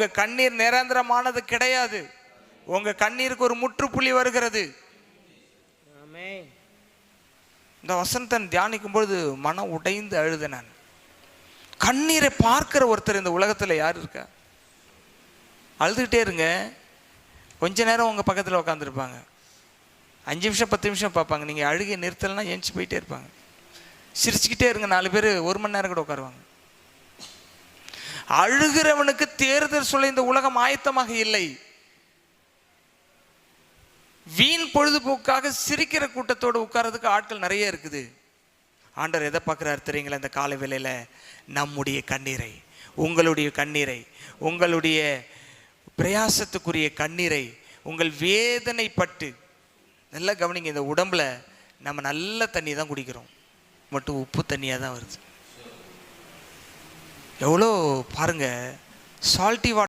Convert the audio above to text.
உங்க கண்ணீர் நிரந்தரமானது கிடையாது. உங்க கண்ணீருக்கு ஒரு முற்றுப்புள்ளி வருகிறது. இந்த வசனத்தை தியானிக்கும் பொழுது மனம் உடைந்து அழுத நான். கண்ணீரை பார்க்கிற ஒருத்தர் இந்த உலகத்துல யார் இருக்கா? அழுதுகிட்டே இருங்க. கொஞ்ச நேரம் உங்க பக்கத்துல உட்காந்துருப்பாங்க அஞ்சு நிமிஷம் பத்து நிமிஷம் பார்ப்பாங்க. நீங்க அழுகை நிறுத்தலைன்னா ஏஞ்சி போயிட்டே இருப்பாங்க. சிரிச்சுக்கிட்டே இருங்க. நாலு பேர் ஒரு மணி நேரம் கூட உட்காருவாங்க. அழுகிறவனுக்கு தேர்தல் சொல்ல இந்த உலகம் ஆயத்தமாக இல்லை. வீண் பொழுதுபோக்காக சிரிக்கிற கூட்டத்தோடு உட்கார்றதுக்கு ஆட்கள் நிறைய இருக்குது. ஆண்டவர் எதை பார்க்குறாரு தெரியுங்களா இந்த காலை வேலையில் நம்முடைய கண்ணீரை உங்களுடைய கண்ணீரை உங்களுடைய பிரயாசத்துக்குரிய கண்ணீரை உங்கள் வேதனைப்பட்டு. நல்லா கவனிங்க இந்த உடம்புல நம்ம நல்ல தண்ணி தான் குடிக்கிறோம். மட்டும் உப்பு தண்ணியாக தான் வருது. எவ்வளோ பாருங்கள் சால்ட்டி வாட்டர்